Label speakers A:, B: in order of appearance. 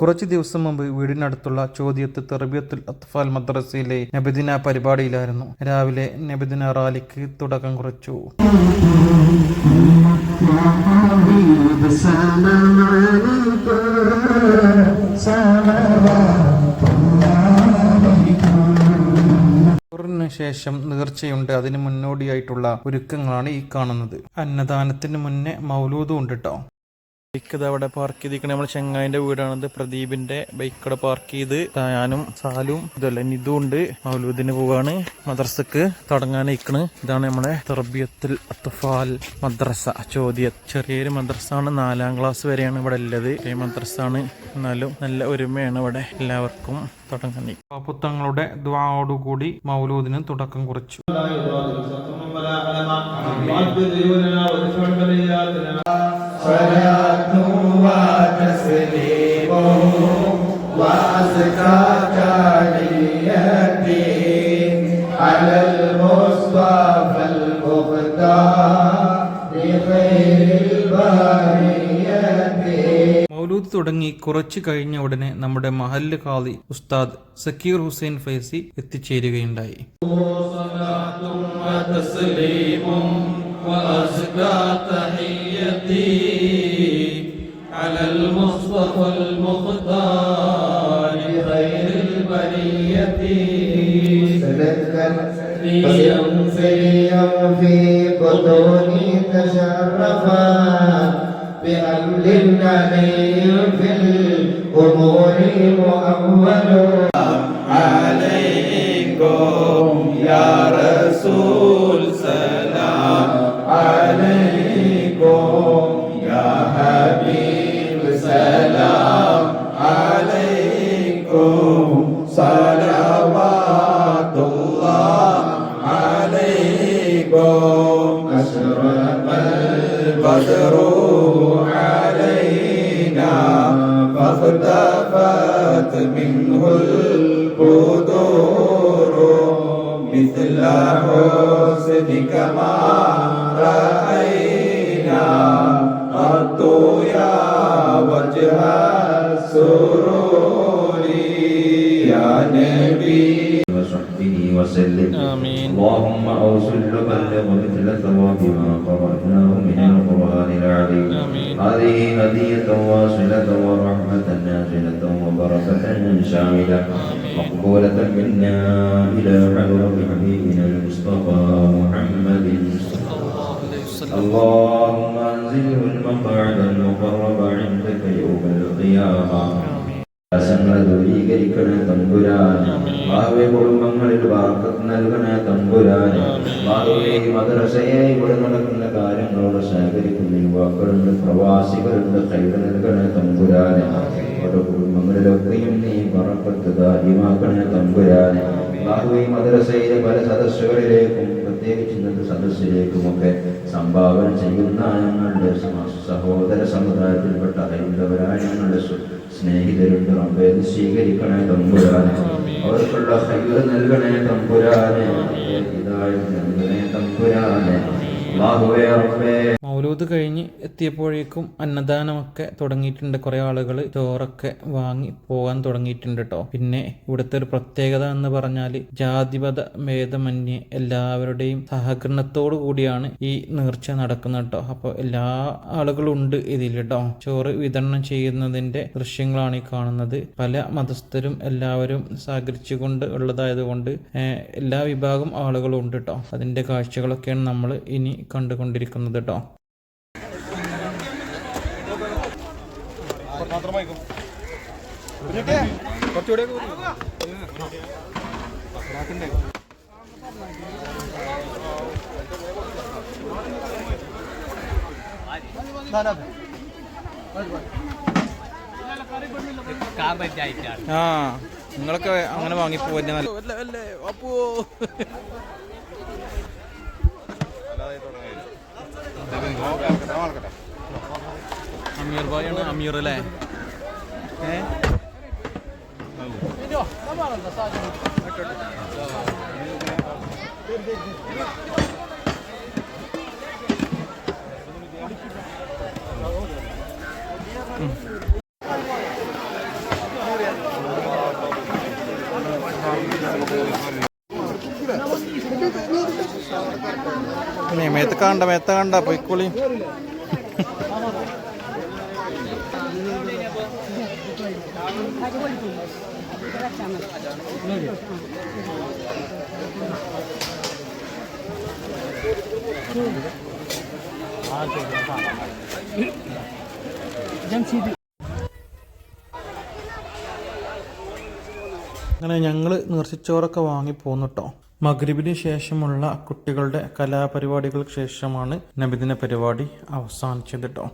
A: കുറച്ച് ദിവസം മുമ്പ് വീടിനടുത്തുള്ള ചോദ്യത്ത് തെർബിയത്തുൽ അത്ഫാൽ മദ്രസയിലെ നബിദിന പരിപാടിയിലായിരുന്നു. രാവിലെ നബിദിന റാലിക്ക് തുടക്കം കുറിച്ചു. ശേഷം നേർച്ചയുണ്ട്. അതിന് മുന്നോടിയായിട്ടുള്ള ഒരുക്കങ്ങളാണ് ഈ കാണുന്നത്. അന്നദാനത്തിന് മുന്നേ മൗലൂദും ഉണ്ട് കേട്ടോ ബൈക്ക് ഇത് അവിടെ പാർക്ക് ചെയ്തിരിക്കണ നമ്മളെ ചെങ്ങായിന്റെ വീടാണിത്. പ്രദീപിന്റെ ബൈക്ക് അവിടെ പാർക്ക് ചെയ്ത് ഞാനും സാലും ഇതല്ല നിതും ഉണ്ട്. മൗലൂദിന് പോവാണ് മദ്രസക്ക് തുടങ്ങാനിരിക്കണ്. ഇതാണ് നമ്മുടെ തർബിയത്തിൽ അത്തഫാൽ മദ്രസ ചോദ്യ. ചെറിയൊരു മദ്രസ ആണ് നാലാം ക്ലാസ് വരെയാണ് ഇവിടെ ഉള്ളത്. ഈ മദ്രസ ആണ് എന്നാലും നല്ല ഒരുമയാണ് ഇവിടെ എല്ലാവർക്കും തുടങ്ങാൻ. പാപ്പുത്തങ്ങളുടെ ദ്വാവോടുകൂടി മൗലൂദിന് തുടക്കം കുറിച്ചു.
B: علما وعد ديوننا وادفع بلياتنا
C: صلاة وتسليم وأزكى تحياتي على المصطفى المختار لخير البرية
A: മൗലൂദ് തുടങ്ങി കുറച്ചു കഴിഞ്ഞ ഉടനെ നമ്മുടെ മഹല്ല് ഖാദി ഉസ്താദ് സക്കീർ ഹുസൈൻ ഫൈസി എത്തിച്ചേരുകയുണ്ടായി
B: وتسليم وأزكى تحيتي على المصطفى المختار خير البرية.
C: سريا سريا في بطوني تشرفا بأمر علي في الأمور مؤول. البدر علينا فاختفت منه البدور مثل حسنك ما رأينا قط يا وجه السرور. يا نبي
D: وسلم.
A: آمين.
D: اللهم أوصل بلغ مثل ثواب ما قرأناه من القرآن العظيم.
A: آمين.
D: هذه هدية واصلة ورحمة نازلة وبركة شاملة. مقبولة منا إلى حضرة حبيبنا المصطفى محمد. اللهم أنزله المقعد പ്രയാസങ്ങളെ ദൂരീകരിക്കണേ തമ്പുരാൻ ഭാവി കുടുംബങ്ങളിൽ വാർത്തത്ത് നൽകണേ തമ്പുരാൻ ഭാവിയെ മദ്രസയായി മദ്രസയെ ഇവിടെ നടക്കുന്ന കാര്യങ്ങളോട് സഹകരിക്കുന്ന യുവാക്കളുണ്ട് പ്രവാസികളുണ്ട് കൈവ് നൽകണേ തമ്പുരാൻ അവരുടെ കുടുംബങ്ങളിലൊക്കെയും നീ പറക്കത്ത് കാര്യമാക്കണേ തമ്പുരാൻ ബാഹുവി മദ്രസയിലെ പല സദസ്സുകളിലേക്കും പ്രത്യേകിച്ച് ഇന്നത്തെ സദസ്സിലേക്കുമൊക്കെ സംഭാവന ചെയ്യുന്ന ഞങ്ങളുടെ സഹോദര സമുദായത്തിൽപ്പെട്ട ഹൈന്ദവരായ ഞങ്ങളുടെ സ്നേഹിതരുണ്ട് റബ്ബേ സ്വീകരിക്കണേ തമ്പുരാനെ. അവർക്കുള്ള ഹൈവർ നൽകണേ തമ്പുരാനെ. ഇതായി നൽകണേ തമ്പുരാനെ. ബാഹുവേ റബ്ബേ
A: മൗലൂദ് കഴിഞ്ഞ് എത്തിയപ്പോഴേക്കും അന്നദാനമൊക്കെ തുടങ്ങിയിട്ടുണ്ട്. കുറേ ആളുകൾ ചോറൊക്കെ വാങ്ങി പോകാൻ തുടങ്ങിയിട്ടുണ്ട് കേട്ടോ പിന്നെ ഇവിടുത്തെ ഒരു പ്രത്യേകത എന്ന് പറഞ്ഞാൽ ജാതിപത ഭേദമന്യേ എല്ലാവരുടെയും സഹകരണത്തോടു കൂടിയാണ് ഈ നേർച്ച നടക്കുന്നത് കേട്ടോ അപ്പോൾ എല്ലാ ആളുകളും ഉണ്ട് ഇതിൽ കേട്ടോ ചോറ് വിതരണം ചെയ്യുന്നതിന്റെ ദൃശ്യങ്ങളാണ് ഈ കാണുന്നത്. പല മതസ്ഥരും എല്ലാവരും സഹകരിച്ചുകൊണ്ട് ഉള്ളതായതുകൊണ്ട് എല്ലാ വിഭാഗം ആളുകളും ഉണ്ട് കേട്ടോ അതിന്റെ കാഴ്ചകളൊക്കെയാണ് നമ്മൾ ഇനി കണ്ടുകൊണ്ടിരിക്കുന്നത് കേട്ടോ ആ നിങ്ങളൊക്കെ അങ്ങനെ വാങ്ങി പോവല്ലേ അല്ലേ അപ്പോ അമീർ ഭായ് ആണ് അമീർ അല്ലേ? പിന്നെ മെത്തക്കാണ്ട മെത്തക്കാണ്ട പൊയ്ക്കോളി. അങ്ങനെ ഞങ്ങൾ നേർച്ചച്ചോറൊക്കെ വാങ്ങി പോന്നു മഗ്രിബിന് ശേഷമുള്ള കുട്ടികളുടെ കലാപരിപാടികൾക്ക് ശേഷമാണ് നബിദിന പരിപാടി അവസാനിച്ചത് കേട്ടോ